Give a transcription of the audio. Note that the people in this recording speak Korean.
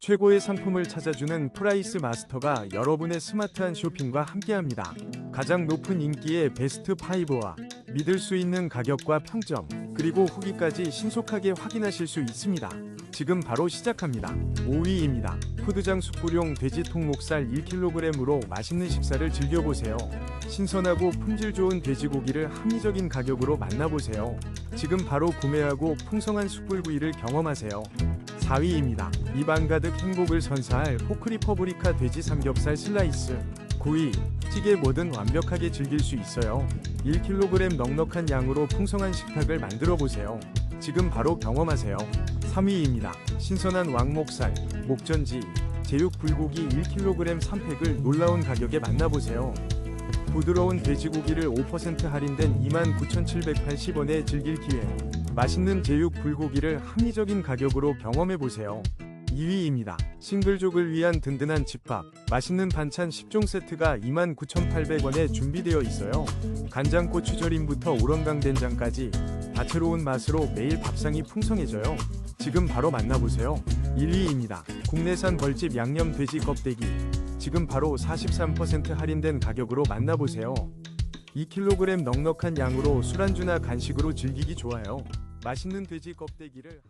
최고의 상품을 찾아주는 프라이스 마스터가 여러분의 스마트한 쇼핑과 함께합니다. 가장 높은 인기의 베스트 5와 믿을 수 있는 가격과 평점, 그리고 후기까지 신속하게 확인하실 수 있습니다. 지금 바로 시작합니다. 5위입니다. 푸드장 숯불용 돼지 통목살 1kg으로 맛있는 식사를 즐겨보세요. 신선하고 품질 좋은 돼지고기를 합리적인 가격으로 만나보세요. 지금 바로 구매하고 풍성한 숯불구이를 경험하세요. 4위입니다. 입안 가득 행복을 선사할 포크리퍼브리카 돼지 삼겹살 슬라이스. 구이, 찌개 뭐든 완벽하게 즐길 수 있어요. 1kg 넉넉한 양으로 풍성한 식탁을 만들어 보세요. 지금 바로 경험하세요. 3위입니다. 신선한 왕목살, 목전지, 제육 불고기 1kg 3팩을 놀라운 가격에 만나보세요. 부드러운 돼지고기를 5% 할인된 29,780원에 즐길 기회. 맛있는 제육 불고기를 합리적인 가격으로 경험해 보세요. 2위입니다. 싱글족을 위한 든든한 집밥, 맛있는 반찬 10종 세트가 29,800원에 준비되어 있어요. 간장 고추절임부터 우렁강 된장까지 다채로운 맛으로 매일 밥상이 풍성해져요. 지금 바로 만나보세요. 1위입니다. 국내산 벌집 양념 돼지 껍데기. 지금 바로 43% 할인된 가격으로 만나보세요. 2kg 넉넉한 양으로 술안주나 간식으로 즐기기 좋아요. 맛있는 돼지 껍데기를